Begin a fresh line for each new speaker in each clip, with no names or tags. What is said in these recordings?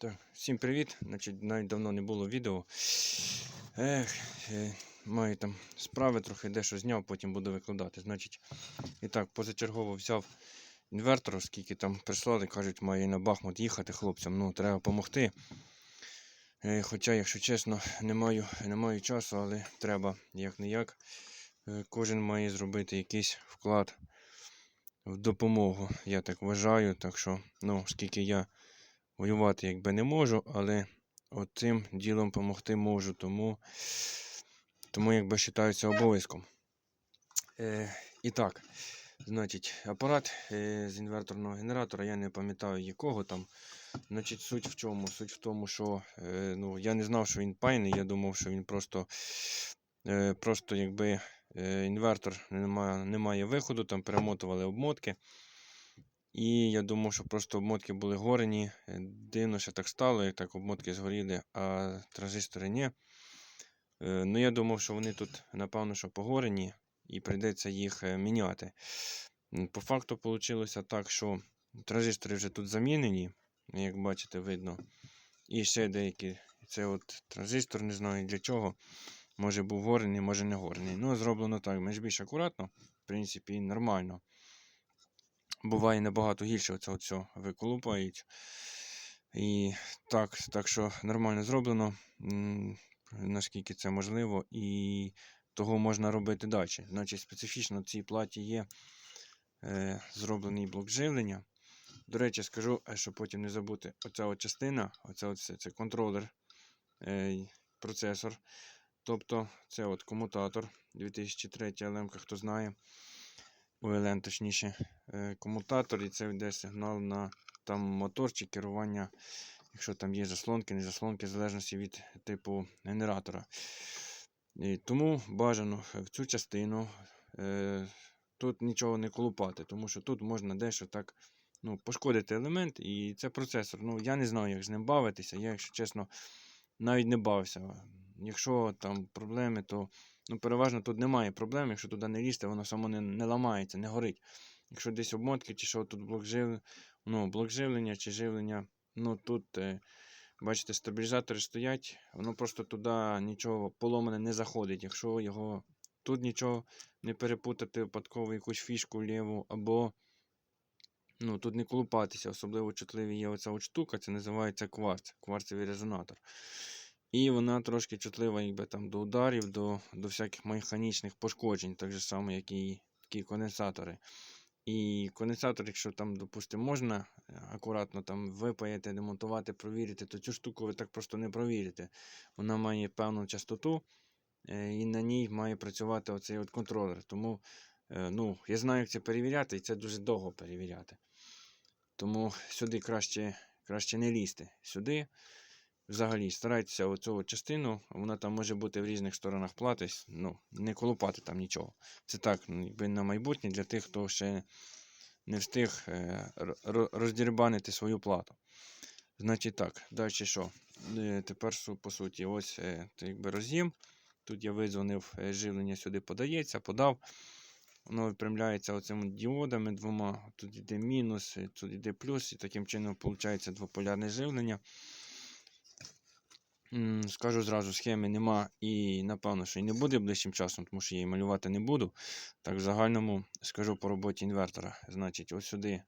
Так, всім привіт. Значить, навіть давно не було відео. Ех, е, маю там справи трохи, дещо зняв, потім буду викладати. Значить, і так, позачергово взяв інвертор, оскільки там прислали, кажуть, має на Бахмут їхати хлопцям. Ну, треба допомогти. Е, хоча, якщо чесно, не маю, не маю часу, але треба як не як. Е, кожен має зробити якийсь вклад в допомогу. Я так вважаю. Так що, ну, оскільки я воювати якби не можу, але цим ділом допомогти можу, тому, тому якби вважаюся обов'язком. Е, і так, значить, апарат е, з інверторного генератора, я не пам'ятаю якого там. Значить, суть в чому? Суть в тому, що е, ну, я не знав, що він пайний, я думав, що він просто, е, просто якби е, інвертор не має, не має виходу, там перемотували обмотки. І я думав, що просто обмотки були горені. Е, Дивно, що так стало, як так обмотки згоріли, а транзистори ні. Е, Ну, я думав, що вони тут, напевно, що погорені, і прийдеться їх е, міняти. По факту вийшло так, що транзистори вже тут замінені, як бачите, видно. І ще деякі. Це от транзистор, не знаю для чого. Може був горений, може не горений. Ну, зроблено так, менш більш акуратно, в принципі, нормально буває набагато гірше от все виколупають. І так, так що нормально зроблено, наскільки це можливо, і того можна робити далі. Значить, специфічно в цій платі є е, зроблений блок живлення. До речі, скажу, е, щоб потім не забути, оця от частина, оця от це, це контролер, е, процесор. Тобто це от комутатор 2003 LM, хто знає. УЛН, точніше, е, комутатор, і це йде сигнал на там мотор чи керування, якщо там є заслонки, не заслонки, в залежності від типу генератора. І тому бажано в цю частину е, тут нічого не колупати, тому що тут можна дещо так ну, пошкодити елемент, і це процесор. Ну, Я не знаю, як з ним бавитися. Я, якщо чесно, навіть не бавився. Якщо там проблеми, то Ну, переважно тут немає проблем, якщо туди не лізти, воно само не, не ламається, не горить. Якщо десь обмотки, чи що тут блок живлення, ну, блок живлення чи живлення, ну тут, е, бачите, стабілізатори стоять, воно просто туди нічого поломане не заходить. Якщо його тут нічого не перепутати, випадково якусь фішку ліву, або ну, тут не колупатися, особливо чутливі є оця от штука, це називається кварц, кварцевий резонатор. І вона трошки чутлива якби, там, до ударів, до до всяких механічних пошкоджень, так же само, як і такі конденсатори. І конденсатор, якщо там, допустимо, можна е, акуратно там випаяти, демонтувати, провірити, то цю штуку ви так просто не провірите. Вона має певну частоту, е, і на ній має працювати оцей от контролер. Тому е, ну, я знаю, як це перевіряти, і це дуже довго перевіряти. Тому сюди краще, краще не лізти. Сюди взагалі старайтеся оцю частину, вона там може бути в різних сторонах плати, ну, не колупати там нічого. Це так, ну, якби на майбутнє для тих, хто ще не встиг е, роздірбанити свою плату. Значить так, далі що? Е, тепер по суті, ось е, якби роз'єм. Тут я видзвонив, живлення сюди подається, подав. Воно випрямляється оцими діодами двома. Тут йде мінус, тут йде плюс, і таким чином виходить двополярне живлення. Скажу зразу, схеми нема і, напевно, що і не буде ближчим часом, тому що я її малювати не буду. Так, в загальному скажу по роботі інвертора. Значить, ось сюди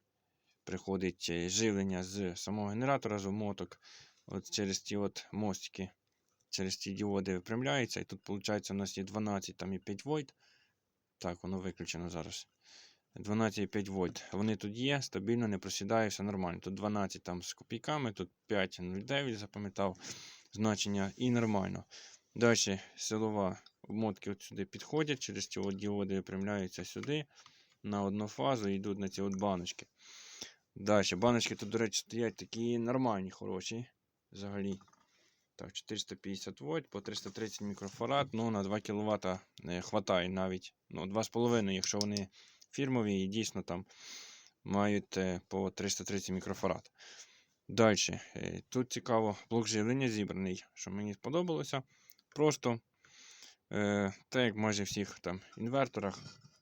приходить е, живлення з самого генератора, з моток. От через ті от мостики, через ті діоди випрямляється. І тут, виходить, у нас є 12 там і 5 вольт. Так, воно виключено зараз. 12,5 вольт. Вони тут є, стабільно, не просідає, все нормально. Тут 12 там з копійками, тут 5,09, запам'ятав значення і нормально. Далі силова обмотки от сюди підходять, через ці от діоди випрямляються сюди на одну фазу і йдуть на ці от баночки. Далі, баночки тут, до речі, стоять такі нормальні, хороші. Взагалі. Так, 450 вольт по 330 мікрофарад. Ну, на 2 кВт не вистачає навіть. Ну, 2,5, якщо вони фірмові і дійсно там мають е, по 330 мікрофарад. Далі, е, тут цікаво, блок живлення зібраний, що мені сподобалося. Просто, е, так як майже всіх там інверторах,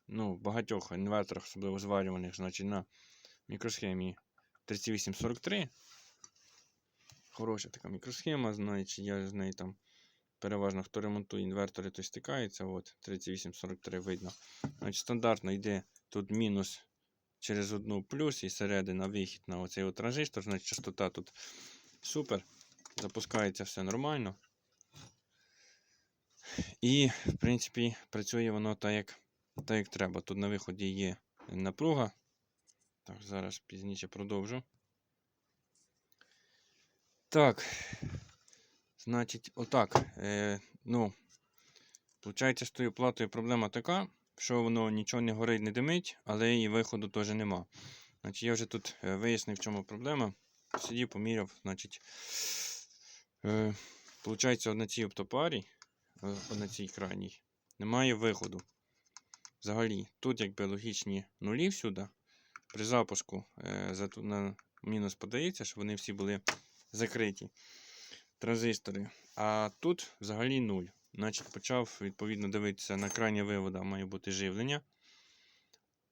ну, багатьох інверторах, особливо зварюваних, значить на мікросхемі 3843. Хороша така мікросхема, значить я з нею там переважно хто ремонтує інвертори, той стикається. От 3843 видно. Значить, стандартно йде тут мінус через одну плюс і середина вихід на оцей от транзистор, значить частота тут супер. Запускається все нормально. І, в принципі, працює воно так, як, так, як треба. Тут на виході є напруга. Так, зараз пізніше продовжу. Так. Значить, отак. Е, ну, Получається, з тою платою проблема така, що воно нічого не горить, не димить, але і виходу теж нема. Значить, я вже тут е, вияснив, в чому проблема. Сидів, поміряв, значить. Е, Получається, на цій оптопарі, е, на цій крайній, немає виходу. Взагалі, тут якби логічні нулі всюди. При запуску е, на мінус подається, щоб вони всі були закриті. Транзистори. А тут взагалі нуль. Значить, почав відповідно дивитися на крайнє вивода має бути живлення.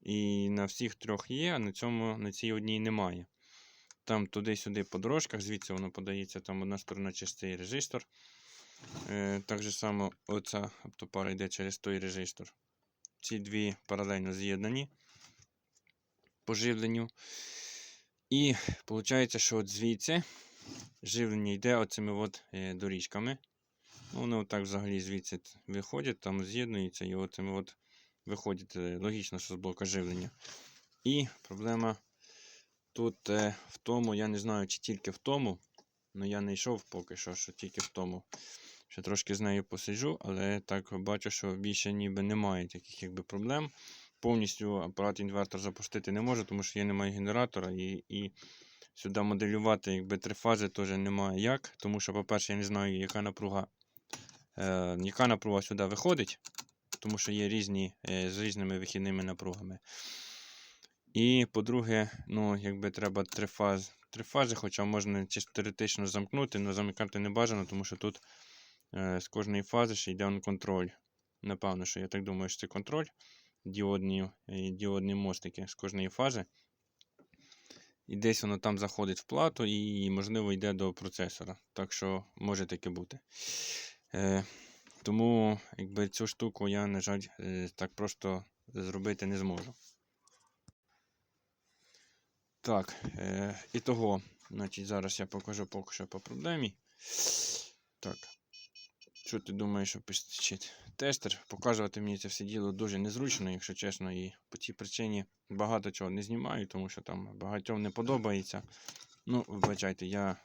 І на всіх трьох є, а на, цьому, на цій одній немає. Там туди-сюди по дорожках, звідси воно подається, там одна сторона через цей резистор. Е, так же само оця оптопара йде через той резистор. Ці дві паралельно з'єднані по живленню. І виходить, що от звідси живлення йде оцими от е, доріжками. Ну, Вони отак взагалі звідси виходять, там з'єднуються і оцими от виходять. е, Логічно, що з блока живлення. І проблема тут е, в тому, я не знаю, чи тільки в тому, але я не йшов поки що, що тільки в тому. Ще трошки з нею посиджу, але так бачу, що більше ніби немає таких якби, проблем. Повністю апарат інвертор запустити не можу, тому що я не маю генератора і, і сюди моделювати якби, три фази теж немає як. Тому що, по-перше, я не знаю, яка напруга, яка напруга сюди виходить, тому що є різні е, з різними вихідними напругами. І по-друге, ну, якби треба три фази. Три фази, хоча можна теоретично замкнути, але замикати не бажано, тому що тут е, з кожної фази ще йде он контроль. Напевно, що я так думаю, що це контроль діодні, е, діодні мостики з кожної фази. І десь воно там заходить в плату і, можливо, йде до процесора. Так що може таке бути. Е, тому якби цю штуку я, на жаль, е, так просто зробити не зможу. Так, е, і того, значить, зараз я покажу поки що по проблемі. Так. Що ти думаєш, що пишіть тестер? Показувати мені це все діло дуже незручно, якщо чесно, і по цій причині багато чого не знімаю, тому що там багатьом не подобається. Ну, вибачайте, я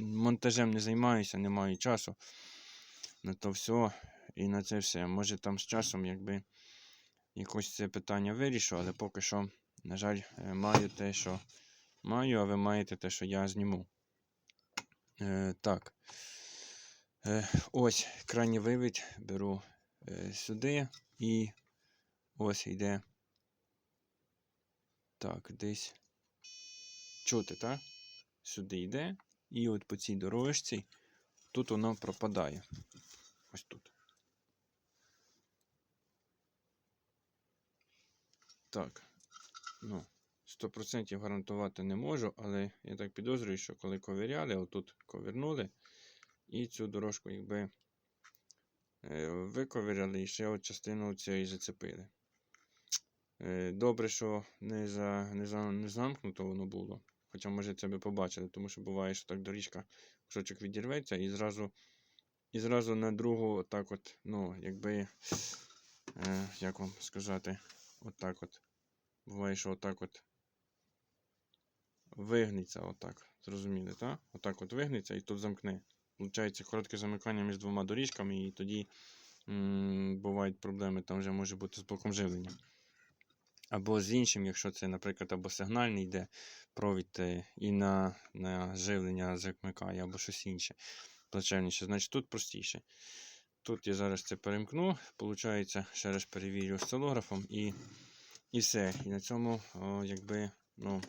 монтажем не займаюся, не маю часу на то все і на це все. Може там з часом, якби якось це питання вирішу, але поки що, на жаль, е, маю те, що маю, а ви маєте те, що я зніму. Е, так. Е, ось крайній вивід беру е, сюди і ось йде. Так, десь чути, так? Сюди йде. І от по цій дорожці тут воно пропадає. Ось тут. Так. Ну, 100% гарантувати не можу, але я так підозрюю, що коли ковиряли, отут ковирнули, і цю дорожку, якби е, виковиряли і ще от частину цієї зацепили. Е, Добре, що не, за, не, за, не замкнуто воно було. Хоча, може, це би побачили, тому що буває, що так доріжка кусочок відірветься і зразу, і зразу на другу, так от, ну, якби, е, як вам сказати, отак от. Буває, що отак от вигнеться, отак. Зрозуміли, так? Отак от вигнеться і тут замкне. Получається коротке замикання між двома доріжками, і тоді м, бувають проблеми, там вже може бути з блоком живлення. Або з іншим, якщо це, наприклад, або сигнальний йде провід е, і на, на живлення замикає, або щось інше. Плачевніше. Значить, тут простіше. Тут я зараз це перемкну, получається, ще раз перевірю осцилографом і, і все. І на цьому, о, якби, ну,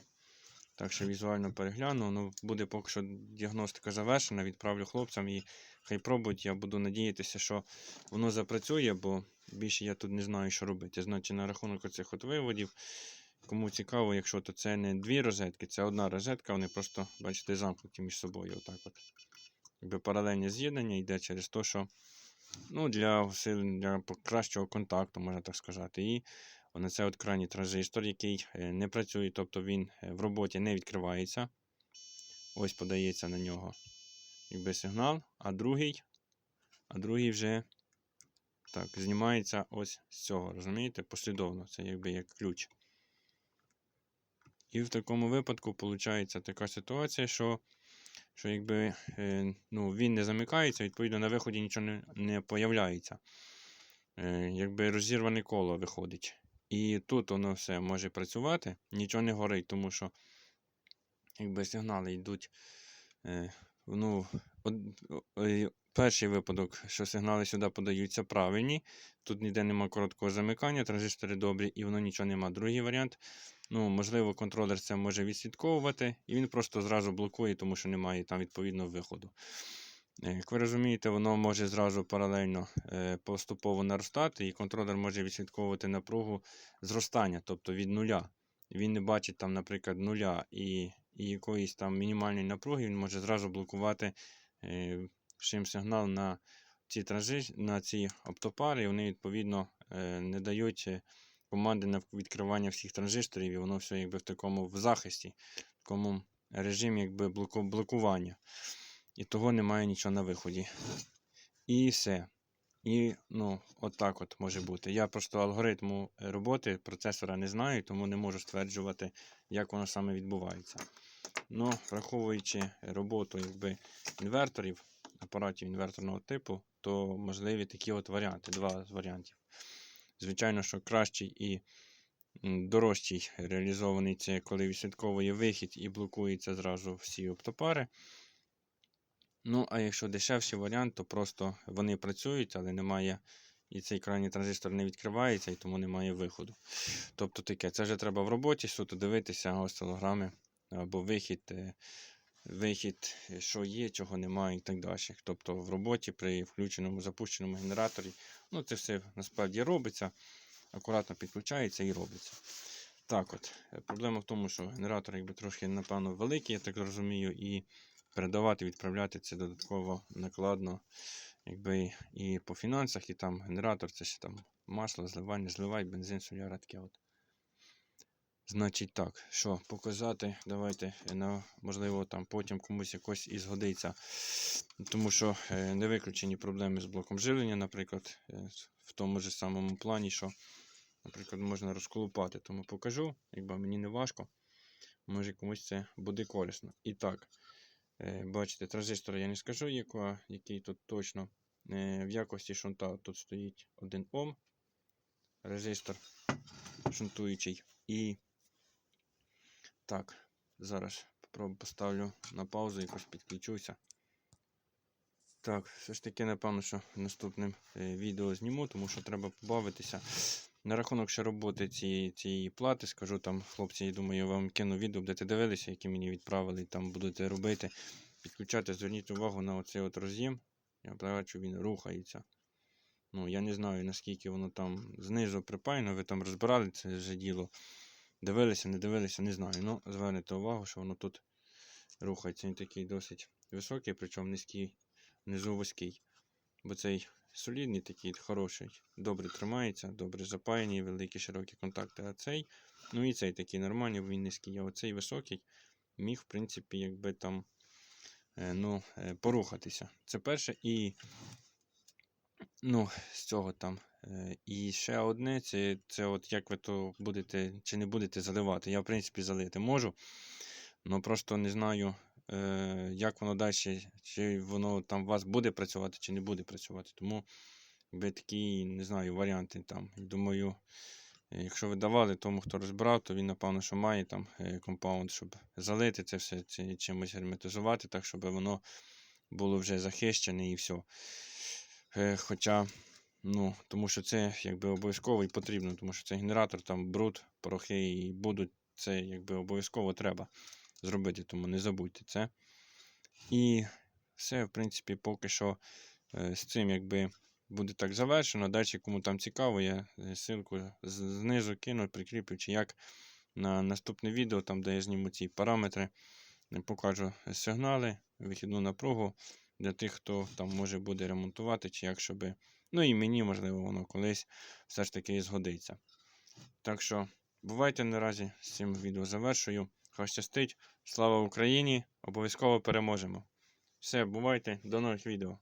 так що візуально перегляну. Ну, буде поки що діагностика завершена, відправлю хлопцям і хай пробують. Я буду надіятися, що воно запрацює, бо більше я тут не знаю, що робити. Значить, на рахунок оцих от виводів кому цікаво, якщо то це не дві розетки, це одна розетка, вони просто, бачите, замкнуті між собою. Отак от. Якби паралельне з'єднання йде через те, що ну, для, для кращого контакту, можна так сказати. І на це от крайній транзистор, який е, не працює, тобто він е, в роботі не відкривається. Ось подається на нього якби сигнал, а другий, а другий вже так, знімається ось з цього, розумієте? Послідовно, це якби як ключ. І в такому випадку виходить така ситуація, що, що якби, е, ну, він не замикається, відповідно, на виході нічого не, не появляється. Е, якби розірване коло виходить. І тут воно все може працювати, нічого не горить, тому що якби сигнали йдуть. Е, ну, перший випадок, що сигнали сюди подаються правильні. Тут ніде нема короткого замикання, транзистори добрі і воно нічого нема. Другий варіант, ну, можливо, контролер це може відслідковувати, і він просто зразу блокує, тому що немає там відповідного виходу. Як ви розумієте, воно може зразу паралельно е, поступово наростати, і контролер може відслідковувати напругу зростання, тобто від нуля. Він не бачить там, наприклад, нуля і, і якоїсь там мінімальної напруги, він може зразу блокувати е, шим сигнал на ці транжи, на ці оптопари, і вони відповідно е, не дають е, команди на відкривання всіх транзисторів, і воно все якби в такому в захисті, в такому режимі якби блоку, блокування. І того немає нічого на виході. І все. І ну, от от може бути. Я просто алгоритму роботи процесора не знаю, тому не можу стверджувати, як воно саме відбувається. Ну, враховуючи роботу якби, інверторів, апаратів інверторного типу, то можливі такі от варіанти, два варіантів. Звичайно, що кращий і дорожчий реалізований це коли відслідковує вихід і блокується зразу всі оптопари. Ну, а якщо дешевший варіант, то просто вони працюють, але немає. І цей крайній транзистор не відкривається, і тому немає виходу. Тобто таке, це вже треба в роботі суто дивитися осцилограми або вихід, е, вихід, е, що є, чого немає і так далі. Тобто в роботі при включеному запущеному генераторі, ну це все насправді робиться, акуратно підключається і робиться. Так от, е, проблема в тому, що генератор якби трошки, напевно, великий, я так розумію, і передавати, відправляти це додатково накладно. Якби і по фінансах, і там генератор, це ще там масло, зливання, зливай, бензин, соляра, таке от. Значить так, що показати, давайте, е, на, можливо, там потім комусь якось і згодиться. Тому що е, не виключені проблеми з блоком живлення, наприклад, е, в тому ж самому плані, що, наприклад, можна розколупати. Тому покажу, якби мені не важко, може комусь це буде корисно. І так, бачите, транзистор я не скажу, яка, який тут точно. В якості шунта тут стоїть 1 Ом, резистор шунтуючий. І так, зараз попробую поставлю на паузу, якось підключуся. Так, все ж таки, напевно, що наступним е, відео зніму, тому що треба побавитися. На рахунок ще роботи цієї, цієї плати, скажу там, хлопці, я думаю, я вам кину відео, будете дивилися, які мені відправили, там будете робити. Підключати, зверніть увагу на оцей от роз'єм. Я бачу, він рухається. Ну, я не знаю, наскільки воно там знизу припаяно, ви там розбирали це вже діло. Дивилися, не дивилися, не знаю. Ну, звернете увагу, що воно тут рухається. Він такий досить високий, причому низький, внизу вузький. Бо цей солідний, такий хороший, добре тримається, добре запаяні, великі широкі контакти. А цей, ну і цей такий нормальний, він низький. А оцей високий міг, в принципі, якби там е, ну, е, порухатися. Це перше. І ну, з цього там. Е, І ще одне, це, це от як ви то будете чи не будете заливати. Я, в принципі, залити можу. але просто не знаю, е, як воно далі, чи воно там у вас буде працювати, чи не буде працювати. Тому якби такі, не знаю, варіанти там. Думаю, е, якщо ви давали тому, хто розбирав, то він, напевно, що має там компаунд, щоб залити це все, це чимось герметизувати, так, щоб воно було вже захищене і все. Хоча, ну, тому що це якби обов'язково і потрібно, тому що це генератор, там бруд, порохи і будуть, це якби обов'язково треба зробити, тому не забудьте це. І все, в принципі, поки що е, з цим якби буде так завершено. Далі, кому там цікаво, я е, ссылку знизу кину, прикріплю, чи як на наступне відео, там, де я зніму ці параметри, е, покажу сигнали, вихідну напругу для тих, хто там може буде ремонтувати, чи як щоб. Ну і мені, можливо, воно колись все ж таки і згодиться. Так що, бувайте наразі з цим відео завершую. Хай щастить. Слава Україні! Обов'язково переможемо. Все, бувайте, до нових відео.